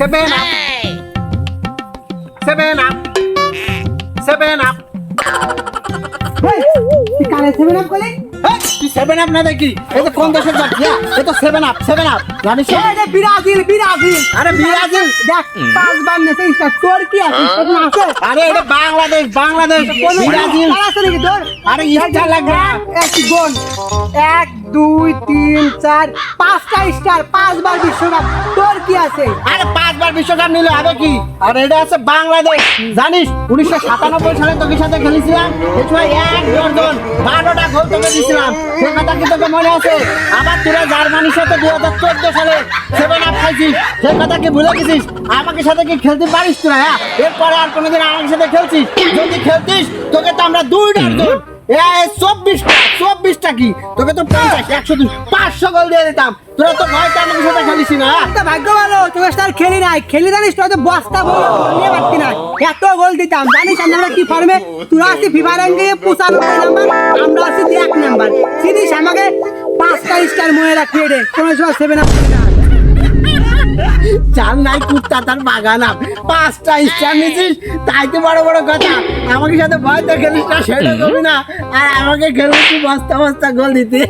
Seven up seven up seven up কানে seven up করলে? তুই সেভেন আপ না দেখি? এই তো কোন দেশের যাচ্ছি এই তো সেভেন আপ সেভেন আপ জানিস? এটা ব্রাজিল ব্রাজিল আরে ব্রাজিল দেখ পাঁচবার নেছে তোর কি আছে? আছে? আরে এটা বাংলাদেশ বাংলাদেশ। ব্রাজিল আছে নাকি তোর? আরে স্টার লাগবে। এক গোল এক দুই তিন চার পাঁচটা স্টার পাঁচবার বিশ্বকাপ। তোর কি আছে? আরে পাঁচবার বিশ্বকাপ নিলে হবে কি? আর এটা আছে বাংলাদেশ। জানিস, উনিশশো সাতানব্বই সালে তোকে সাথে খেলেছিলাম। বারোটা গোল তোকে দিয়েছিলাম। সে কথা কি তোকে মনে আছে? আবার তোরা জার্মানির সাথে দুই হাজার চোদ্দ সালে সেভেন আপ খাইছিস। সে কথা কি ভুলে গেছিস? আমাকে সাথে কি খেলতে পারিস তোরা হ্যাঁ? এরপরে আর কোনোদিন আমাকে সাথে খেলছিস? যদি খেলতিস, তোকে তো আমরা দুই চব্বিশটা চব্বিশটা কি? তোকে তো পঞ্চাশ দিয়ে দিতাম। আমাকে খেলি নাই। খেলি জানিস তো বস্তা বল নিয়ে পারতি না এত গোল দিতাম, জানিস আমরা কি পারবে তোরা আছি ফিফা র্যাঙ্কে নাম্বার আমাকে? পাঁচটা স্টার মনে রাখিয়ে রে। কোনো সেভেন চার নাই কুত্তা, তার বাগান পাঁচটা স্টার নিছিস তাই তো বড় বড় কথা। আমাকে সাথে ভয় তো খেলিস না, সেটা না। আর আমাকে খেলবি বস্তা বস্তা গোল দিতে?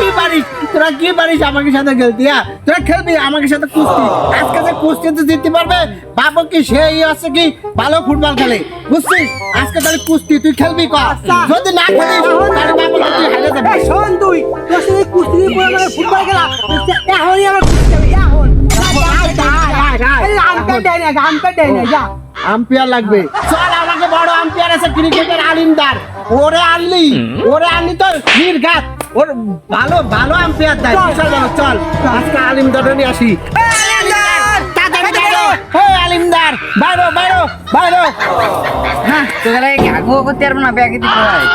কি পারিস? তোরা কি পারিস আমাকে সাথে খেলতি হ্যাঁ? তোরা খেলবি আমাকে সাথে কুস্তি। আজকে যে কুস্তি জিততে পারবে বাবু কি সেই আছে কি? ভালো ফুটবল খেলে। বুঝছিস? আজকে তাহলে কুস্তি তুই খেলবি কর। যদি না খেলিস তাহলে বাবু তুই হেরে যাবি। শোন তুই। তোর সাথে কুস্তি দিয়ে পুরো মানে ফুটবল খেলা। এখনই আমার কুস্তি হবে এখন আম্পায়ার লাগবে। চল আমাকে বড় আম্পায়ার আছে ক্রিকেটের আলিমদার ওরে আনলি ওরে আনলি তো নির্ঘাত ওর ভালো ভালো আম্পায়ার দেয়। ভালো চল আজকে আলিমদার নিয়ে আসি। আলিমদার! বাইরো। বাইরো বাইরো হ্যাঁ করতে পারব না? ব্যাগে দিতে হয়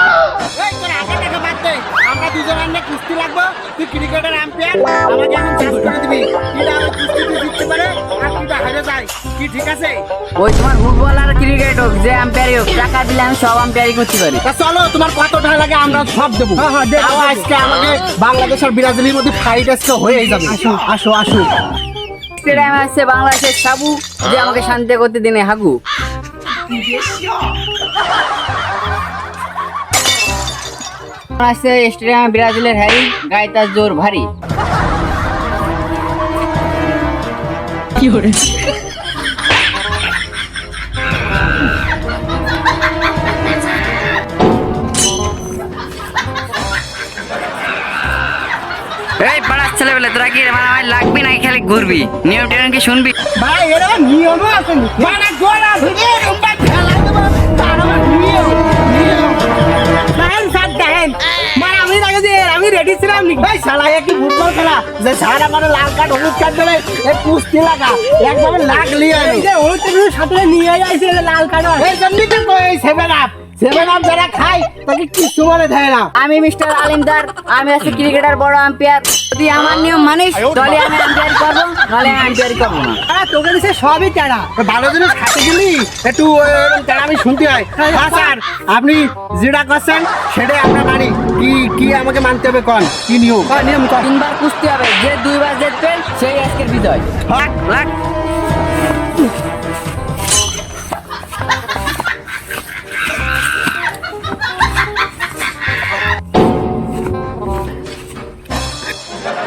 আমরা দুজন কুস্তি লাগবো তুই ক্রিকেটের আম্পায়ার আমাকে এখন চাষ করে দিবি। ঠিক আছে? ওই তোমার ফুটবল আর ক্রিকেট হোক যে আম্পায়ারই হোক টাকা দিলে আমি সব আম্পায়ারই করতে পারি। তা চলো তোমার কত টাকা লাগে আমরা সব দেবো। হ্যাঁ, হ্যাঁ, দেবো, আজকে আমাকে বাংলাদেশ আর ব্রাজিলের মধ্যে ফাইট আজকে হয়েই যাবে। আসো আসো আসো। স্টেডিয়ামে আসছে বাংলাদেশের সাবু যে আমাকে শান্তি করতে দিনে হাগু। আসছে স্টেডিয়ামে ব্রাজিলের হ্যারি গায়ে তার জোর ভারী। এই ছেলেবেলে তোরা কি মানে আমার লাগবি নাকি খালি ঘুরবি? নিয়ম টিয়ম কি শুনবি? ভাই এরা নিয়মও আছে মানে গোলা ধুয়ে রুম্বা খেলা দেবো তার আবার নিয়ম নিয়ম। দেখেন স্যার দেখেন। মানে আমি আগে যে আমি রেডি ছিলাম নি ভাই শালা কি ফুটবল খেলা? যে স্যার আমার লাল কার্ড হলুদ কার্ড দেবে এ কুস্তি লাগা। একদম লাগলি এই যে হলুদ সাথে নিয়ে যাইছে লাল কার্ড। এই জন্যই তো কই সেভেন আপ সেভেন আপ যারা খায় তাকে কিছু মনে থাকে না। আমি মিস্টার আলিমদার আমি আছি ক্রিকেটার বড় আম্পায়ার। যদি আমার নিয়ম মানিস তাহলে আমি আম্পায়ার করব নাহলে আমি আম্পায়ার করব না। আরে তোকে দিছে সবই তেরা ভালো জিনিস খাতে গেলি একটু আমি শুনতে হয়। হ্যাঁ স্যার আপনি যেটা করছেন সেটাই আমরা মানি কি কি আমাকে মানতে হবে কন? কি নিয়ম? নিয়ম কর। তিনবার কুস্তি হবে যে দুইবার জিতবেন সেই আজকের বিজয়।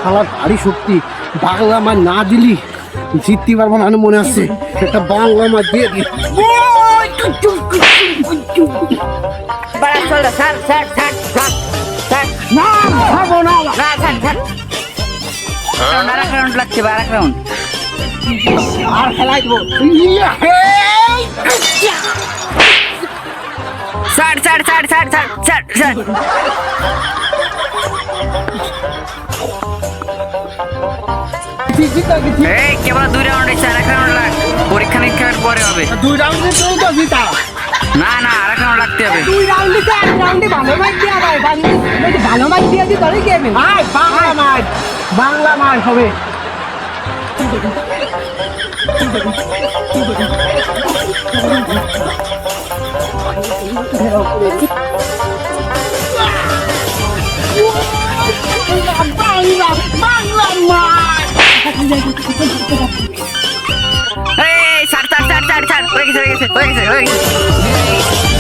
আমার ভারী শক্তি। বাংলা মার না দিলি জিততে পারব না মনে আছে? একটা বাংলা মার দিয়ে দি আর খেলাই দেবো। Yeah, hey! Sir sir sir sir sir এই কেবল দুই রাউন্ড আর এক রাউন্ড লাগ। পরীক্ষা নিরীক্ষার পরে হবে। দুই রাউন্ডে তুই তো জিতা না না আর এক রাউন্ড লাগতে হবে। দুই রাউন্ডে তো এক রাউন্ডে ভালো দিয়া ভাই যদি ভালো ম্যাচ দিয়ে দি তাহলে বাংলা হবে। বাংলা বাংলা মার এই ছাড় ছাড় ছাড় ছাড় ছাড় হয়ে গেছে হয়ে গেছে হয়ে গেছে হয়ে গেছে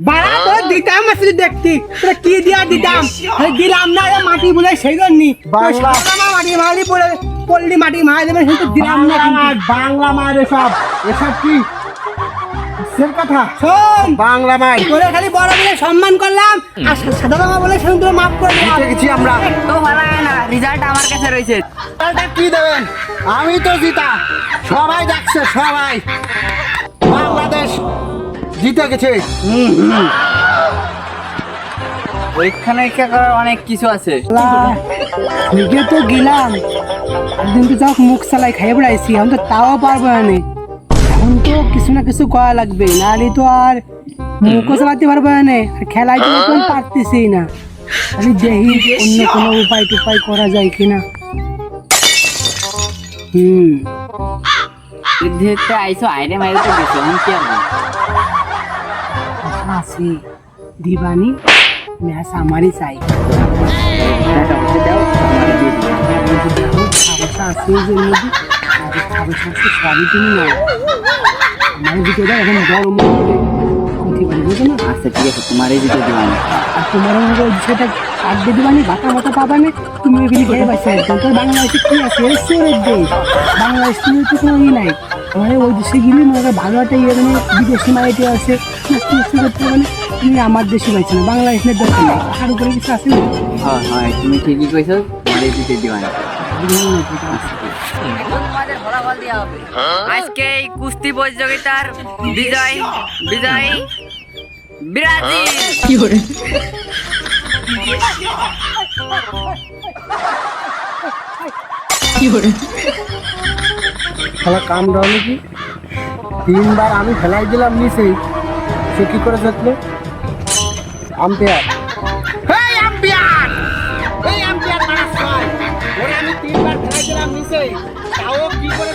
বাড়া তো দিতাম আসলে দেখতি তোরা কি দিয়া দিতাম আরে দিলাম না এ মাটি বলে সেই জন্যই বাংলা। মাটি মারি পড়ে পল্লি মাটি মারি দেবে কিন্তু দিলাম না বাংলা কিন্তু। মার বাংলা মার এসব এসব কি কিসের কথা শোন। বাংলা মার তোরে খালি বড় বলে সম্মান করলাম? আর সাদা মামা বলে সেদিন তোরা মাফ করে দিলাম। গেছি আমরা। তো ভালো হয় না রেজাল্ট আমার কাছে রয়েছে। এটা কি দেবেন? আমি তো জিতা। সবাই দেখছে সবাই। বাংলাদেশ জিতে গেছে। পরীক্ষা নিরীক্ষা করার অনেক কিছু আছে। নিজে তো গেলাম। একদিন তো যাও মুখ চালাই খাইয়ে বেড়াইছি আমি তো তাও পারব নে। এখন তো কিছু না কিছু করা লাগবে নাহলে তো আর মুখও চালাতে পারব না আর খেলায় তো এখন পারতেছি না। আমি দেখি অন্য কোনো উপায় টুপায় করা যায় কিনা। হুম। আইসো আইরে মাইরে তো গেছো আমি কি দিবানি ম্যাচ আমারই চাই। আছে এই আর সবই তুমি নাও আমার দিকে এখন গরম বুঝো না আচ্ছা ঠিক আছে আমি আর তোমার আমাকে ওই কাটবে দিবানি বাটা মাথা পাবানে তুমি ওইগুলি খেয়ে একদম তো বাংলাদেশে কি আছে? চোরের দেশ। বাংলাদেশ নিয়ে তো কোনো ই নাই। আমাদের ওই দেশে গেলে মনে হয় ভালো একটা ইয়ে মানে বিদেশি মাইটি আছে। করতে মানে? তুমি আমার দেশে পাইছো না বাংলাদেশের দরকার আর উপরে কিছু আছে না? হয় হয়, তুমি ঠিকই কইছো। তোমারই দিতে দিব আজকে এই কুস্তি প্রতিযোগিতার বিজয় বিজয় ব্রাজিল। কি করে খেলা কাম দাও নাকি? তিনবার আমি খেলাই দিলাম নিচেই। সে কি করে জিতলো? আম্পায়ার তাও কি করে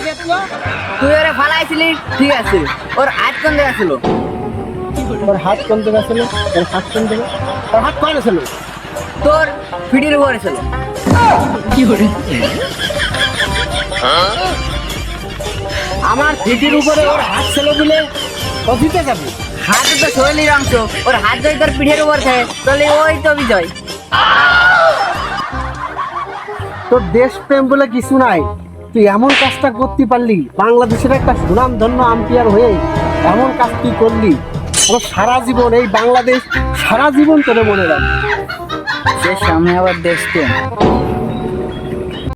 তুই ওরে ফালাইছিলি? ঠিক আছে। ওর হাত কোন দিকে ছিল? ওর হাত কোন দিকে ছিল? ওর হাত কোন দিকে ওর হাত কোন ছিল? তোর ফিটির উপরে ছিল। আমার ফিটির উপরে ওর হাত ছিল বলে জিতে যাবে? হাতে তো শরীরের অংশ। ওর হাত যদি তোর পিঠের উপর থাকে তাহলে ওই তো বিজয়। তোর দেশপ্রেম বলে কিছু নাই। তুই এমন কাজটা করতে পারলি, বাংলাদেশের একটা সুনাম ধন্য আম্পিয়ার হয়ে এমন কাজ তুই করলি। তোর সারা জীবন, এই বাংলাদেশ সারা জীবন তোরে মনে রাখ সে আমি আবার দেশকে